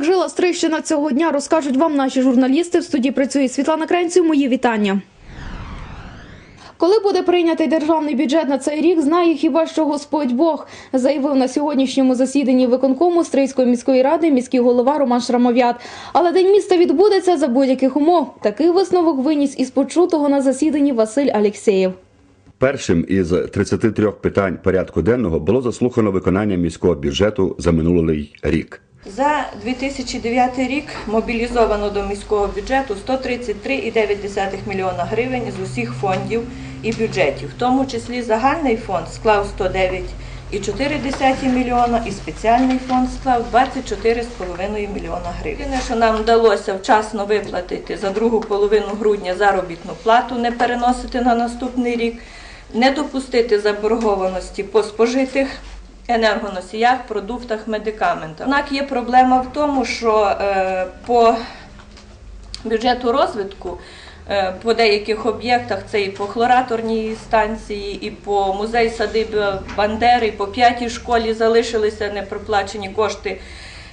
як жила Стрищина цього дня, розкажуть вам наші журналісти. В студії працює Світлана Кренців. Мої вітання. Коли буде прийнятий державний бюджет на цей рік, знає хіба що Господь Бог, заявив на сьогоднішньому засіданні виконкому Стрийської міської ради міський голова Роман Шрамов'ят. Але день міста відбудеться за будь-яких умов. Такий висновок виніс із почутого на засіданні Василь Алєксєєв. Першим із 33 питань порядку денного було заслухано виконання міського бюджету за минулий рік. За 2009 рік мобілізовано до міського бюджету 133,9 мільйона гривень з усіх фондів і бюджетів. В тому числі загальний фонд склав 109,4 мільйона і спеціальний фонд склав 24,5 мільйона гривень. Єдине, що нам вдалося вчасно виплатити за другу половину грудня заробітну плату, не переносити на наступний рік, не допустити заборгованості по спожитих енергоносіях, продуктах, медикаментах. Однак є проблема в тому, що е, по бюджету розвитку е, по деяких об'єктах, це і по хлораторній станції, і по музей садиби Бандери, і по п'ятій школі залишилися непроплачені кошти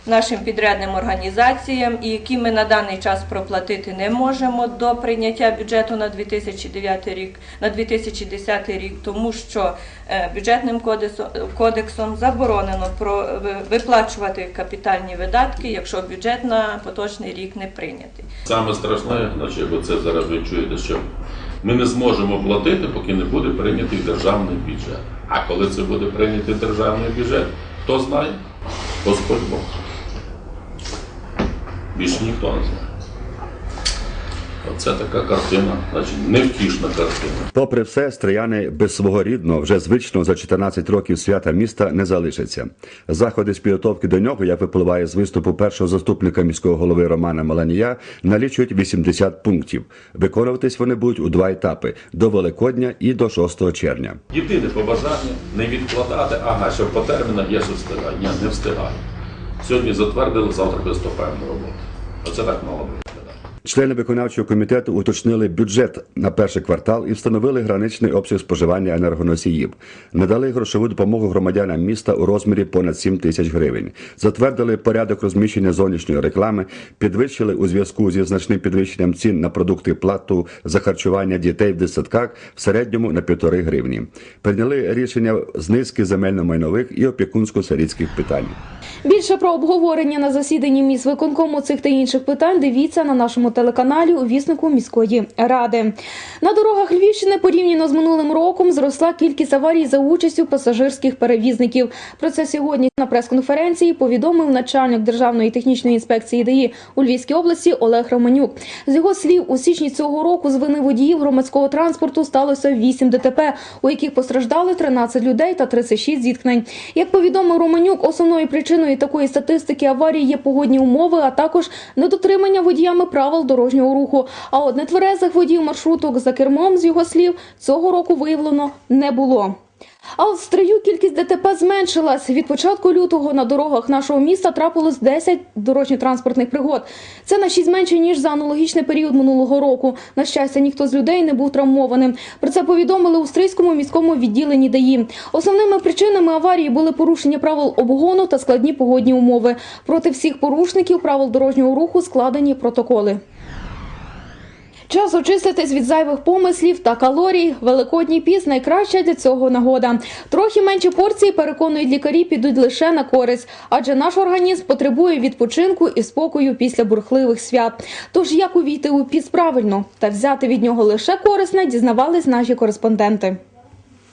нашим підрядним організаціям, і які ми на даний час проплатити не можемо до прийняття бюджету на 2009 рік, на 2010 рік, тому що е, бюджетним кодексом, заборонено виплачувати капітальні видатки, якщо бюджет на поточний рік не прийнятий. Саме страшне, наче ви це зараз ви чуєте, що ми не зможемо платити, поки не буде прийнятий державний бюджет. А коли це буде прийнятий державний бюджет, хто знає? Господь Бог. Більше ніхто не знає. Оце така картина, значить невтішна картина. Попри все, стрияни без свого рідного, вже звичного за 14 років свята міста не залишаться. Заходи з підготовки до нього, як випливає з виступу першого заступника міського голови Романа Маланія, налічують 80 пунктів. Виконуватись вони будуть у два етапи до Великодня і до 6 червня. Єдине побажання не відкладати, ага, що по термінах є що встигаю. Ні, не встигаю. Сьогодні затвердили, завтра приступаємо до роботи. Оце так мало бути. Члени виконавчого комітету уточнили бюджет на перший квартал і встановили граничний обсяг споживання енергоносіїв. Надали грошову допомогу громадянам міста у розмірі понад 7 тисяч гривень. Затвердили порядок розміщення зовнішньої реклами, підвищили у зв'язку зі значним підвищенням цін на продукти плату за харчування дітей в дитсадках в середньому на півтори гривні. Прийняли рішення з низки земельно-майнових і опікунсько-сирітських питань. Більше про обговорення на засіданні міськвиконкому цих та інших питань дивіться на нашому телеканалі у віснику міської ради. На дорогах Львівщини порівняно з минулим роком зросла кількість аварій за участю пасажирських перевізників. Про це сьогодні на прес-конференції повідомив начальник Державної технічної інспекції ДАІ у Львівській області Олег Романюк. З його слів, у січні цього року з вини водіїв громадського транспорту сталося 8 ДТП, у яких постраждали 13 людей та 36 зіткнень. Як повідомив Романюк, основною причиною такої статистики аварії є погодні умови, а також недотримання водіями правил дорожнього руху. А от нетверезих водіїв маршруток за кермом, з його слів, цього року виявлено не було. А в стрию кількість ДТП зменшилась. Від початку лютого на дорогах нашого міста трапилось 10 дорожньо-транспортних пригод. Це на 6 менше, ніж за аналогічний період минулого року. На щастя, ніхто з людей не був травмованим. Про це повідомили у Стрийському міському відділенні ДАІ. Основними причинами аварії були порушення правил обгону та складні погодні умови. Проти всіх порушників правил дорожнього руху складені протоколи. Час очиститись від зайвих помислів та калорій. Великодній піс найкраща для цього нагода. Трохи менші порції, переконують лікарі, підуть лише на користь, адже наш організм потребує відпочинку і спокою після бурхливих свят. Тож як увійти у піс правильно та взяти від нього лише корисне, дізнавались наші кореспонденти.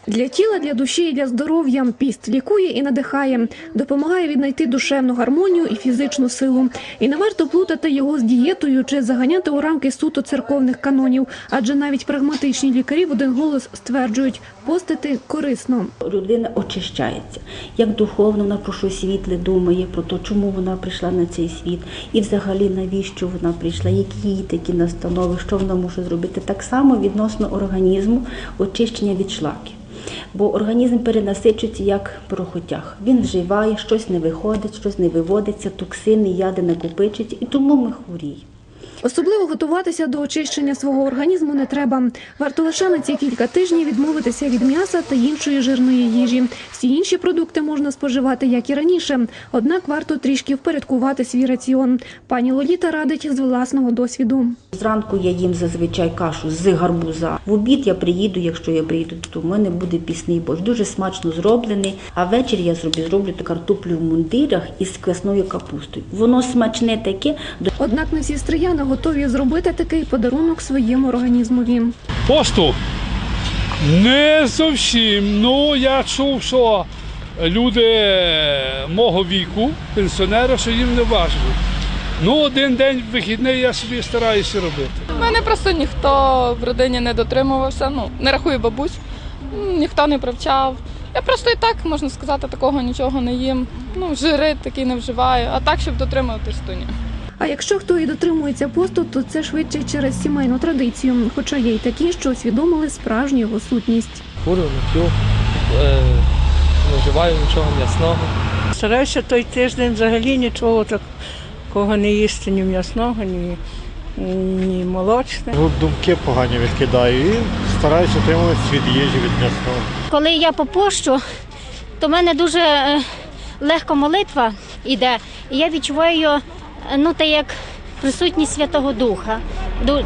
Для тіла, для душі і для здоров'я піст лікує і надихає, допомагає віднайти душевну гармонію і фізичну силу. І не варто плутати його з дієтою чи заганяти у рамки суто церковних канонів, адже навіть прагматичні лікарі в один голос стверджують, постити корисно. людина очищається. Як духовно вона про що світле думає, про те, чому вона прийшла на цей світ, і взагалі навіщо вона прийшла, які її такі настанови, що вона може зробити. Так само відносно організму очищення від шлаків. Бо організм перенасичується як прохотяг. Він вживає, щось не виходить, щось не виводиться, токсини, яди накопичуються, і тому ми хворіємо. Особливо готуватися до очищення свого організму не треба. Варто лише на ці кілька тижнів відмовитися від м'яса та іншої жирної їжі. Всі інші продукти можна споживати як і раніше. Однак варто трішки впорядкувати свій раціон. Пані Лоліта радить з власного досвіду. Зранку я їм зазвичай кашу з гарбуза. В обід я приїду, якщо я приїду, то в мене буде пісний борщ. Дуже смачно зроблений. А ввечері я собі зроблю картоплю в мундирах із квасною капустою. Воно смачне таке. Однак не всі стрияни готові зробити такий подарунок своєму організмові. Посту не зовсім. Ну я чув, що люди мого віку, пенсіонери, що їм не важливо. Ну, один день вихідний я собі стараюся робити. У мене просто ніхто в родині не дотримувався, ну, не рахую бабусь, ніхто не привчав. Я просто і так, можна сказати, такого нічого не їм. Ну, жири такі не вживаю, а так, щоб дотримуватись, то ні. А якщо хто і дотримується посту, то це швидше через сімейну традицію. Хоча є й такі, що усвідомили справжню його сутність. курю, не п'ю, е, не вживаю нічого м'ясного. Стараюся той тиждень взагалі нічого такого не їсти, ні м'ясного, ні, ні молочне. Ну, думки погані відкидаю і стараюся утримуватися від їжі, від м'ясного. Коли я попощу, то в мене дуже е, легко молитва йде, і я відчуваю ну, та як присутність Святого Духа.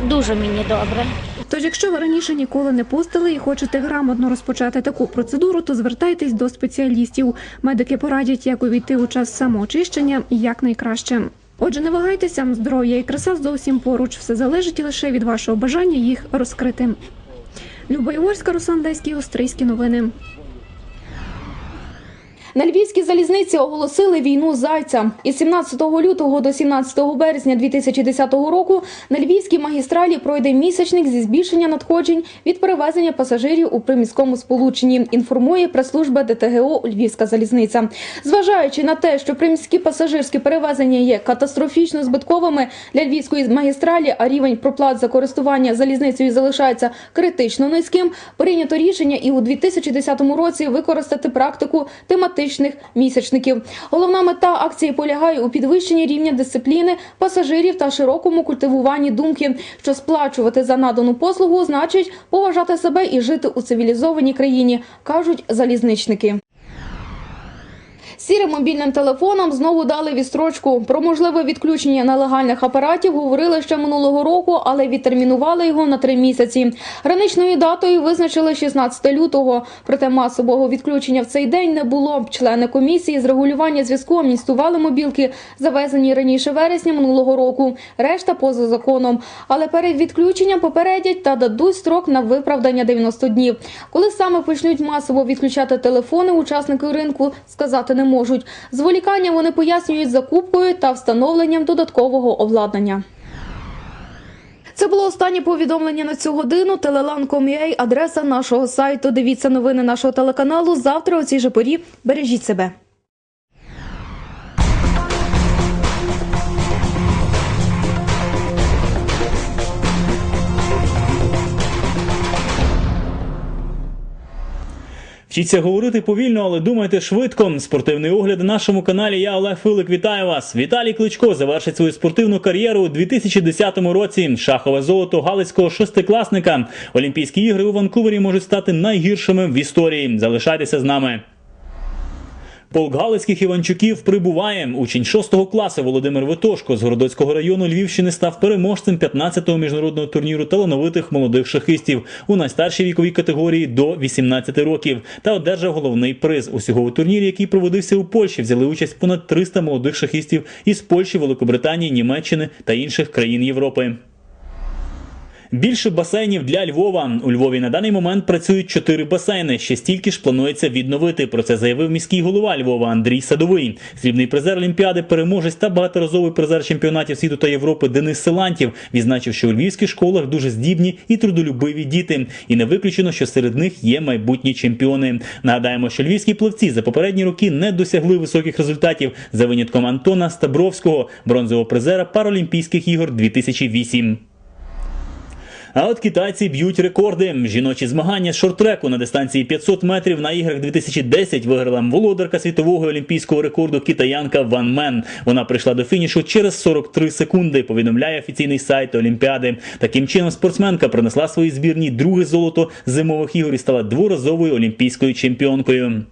Дуже мені добре. Тож, якщо ви раніше ніколи не постили і хочете грамотно розпочати таку процедуру, то звертайтесь до спеціалістів. Медики порадять, як увійти у час самоочищення якнайкраще. Отже, не вагайтеся, здоров'я і краса зовсім поруч. Все залежить лише від вашого бажання їх розкрити. Люба Ігорська, Руслан Леський, Острийські новини. На львівській залізниці оголосили війну зайця. Із 17 лютого до 17 березня 2010 року на львівській магістралі пройде місячник зі збільшення надходжень від перевезення пасажирів у приміському сполученні. Інформує прес-служба ДТГО Львівська залізниця. Зважаючи на те, що приміські пасажирські перевезення є катастрофічно збитковими для львівської магістралі, а рівень проплат за користування залізницею залишається критично низьким. Прийнято рішення і у 2010 році використати практику тематичних місячників. Головна мета акції полягає у підвищенні рівня дисципліни пасажирів та широкому культивуванні думки, що сплачувати за надану послугу значить поважати себе і жити у цивілізованій країні, кажуть залізничники. Сірим мобільним телефонам знову дали відстрочку. Про можливе відключення нелегальних апаратів говорили ще минулого року, але відтермінували його на три місяці. Граничною датою визначили 16 лютого. Проте масового відключення в цей день не було. Члени комісії з регулювання зв'язку амністували мобілки, завезені раніше вересня минулого року. Решта поза законом. Але перед відключенням попередять та дадуть строк на виправдання 90 днів. Коли саме почнуть масово відключати телефони, учасники ринку сказати не можуть. Зволікання вони пояснюють закупкою та встановленням додаткового обладнання. Це було останнє повідомлення на цю годину. Телелан.com.ua – адреса нашого сайту. Дивіться новини нашого телеканалу. Завтра о цій же порі. Бережіть себе. Вчіться говорити повільно, але думайте швидко. Спортивний огляд на нашому каналі. Я Олег Филик. Вітаю вас. Віталій Кличко завершить свою спортивну кар'єру у 2010 році. Шахове золото галицького шестикласника. Олімпійські ігри у Ванкувері можуть стати найгіршими в історії. Залишайтеся з нами. Полк Галицьких Іванчуків прибуває. Учень 6 класу Володимир Витошко з Городоцького району Львівщини став переможцем 15-го міжнародного турніру талановитих молодих шахистів у найстаршій віковій категорії до 18 років та одержав головний приз. Усього у турнірі, який проводився у Польщі, взяли участь понад 300 молодих шахістів із Польщі, Великобританії, Німеччини та інших країн Європи. Більше басейнів для Львова. У Львові на даний момент працюють чотири басейни. Ще стільки ж планується відновити. Про це заявив міський голова Львова Андрій Садовий. Срібний призер Олімпіади, переможець та багаторазовий призер чемпіонатів світу та Європи Денис Силантів відзначив, що у львівських школах дуже здібні і трудолюбиві діти. І не виключено, що серед них є майбутні чемпіони. Нагадаємо, що львівські плавці за попередні роки не досягли високих результатів за винятком Антона Стабровського, бронзового призера Паралімпійських ігор 2008. А от китайці б'ють рекорди. Жіночі змагання з шорт-треку на дистанції 500 метрів на іграх 2010 виграла володарка світового олімпійського рекорду китаянка Ван Мен. Вона прийшла до фінішу через 43 секунди. Повідомляє офіційний сайт Олімпіади. Таким чином, спортсменка принесла своїй збірній друге золото зимових ігор і стала дворазовою олімпійською чемпіонкою.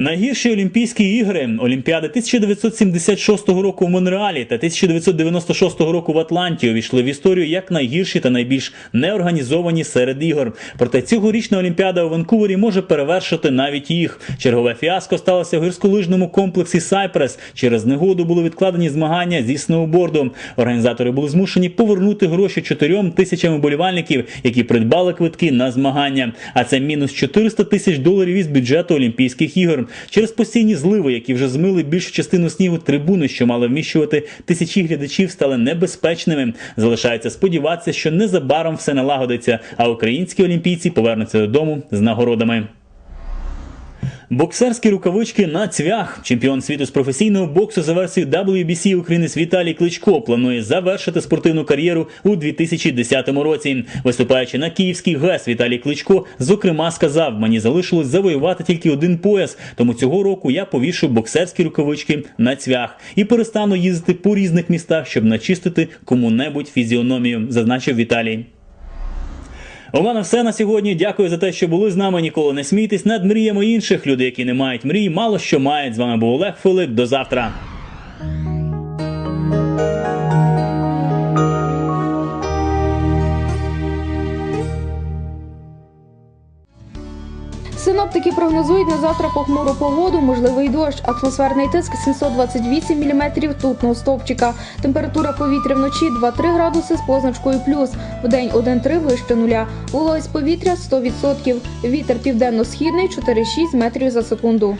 Найгірші Олімпійські ігри Олімпіади 1976 року в Монреалі та 1996 року в Атланті увійшли в історію як найгірші та найбільш неорганізовані серед ігор. Проте цьогорічна Олімпіада у Ванкувері може перевершити навіть їх. Чергове фіаско сталося в гірськолижному комплексі Сайпрес. Через негоду були відкладені змагання зі сноуборду. Організатори були змушені повернути гроші чотирьом тисячам вболівальників, які придбали квитки на змагання. А це мінус 400 тисяч доларів із бюджету Олімпійських ігор. Через постійні зливи, які вже змили більшу частину снігу, трибуни, що мали вміщувати тисячі глядачів, стали небезпечними. Залишається сподіватися, що незабаром все налагодиться, а українські олімпійці повернуться додому з нагородами. Боксерські рукавички на цвях. Чемпіон світу з професійного боксу за версією WBC українець Віталій Кличко планує завершити спортивну кар'єру у 2010 році. Виступаючи на київський ГЕС, Віталій Кличко зокрема сказав: мені залишилось завоювати тільки один пояс. Тому цього року я повішу боксерські рукавички на цвях і перестану їздити по різних містах, щоб начистити кому-небудь фізіономію, зазначив Віталій. У мене все на сьогодні. Дякую за те, що були з нами. Ніколи не смійтесь над мріями інших. Люди, які не мають мрій, мало що мають. З вами був Олег Филип. До завтра. Синоптики прогнозують на завтра похмуру погоду, можливий дощ, атмосферний тиск 728 мм тутного стовпчика. Температура повітря вночі 2-3 градуси з позначкою плюс, В день 1-3 вище нуля. Вологість повітря 100%. Вітер південно-східний 4-6 метрів за секунду.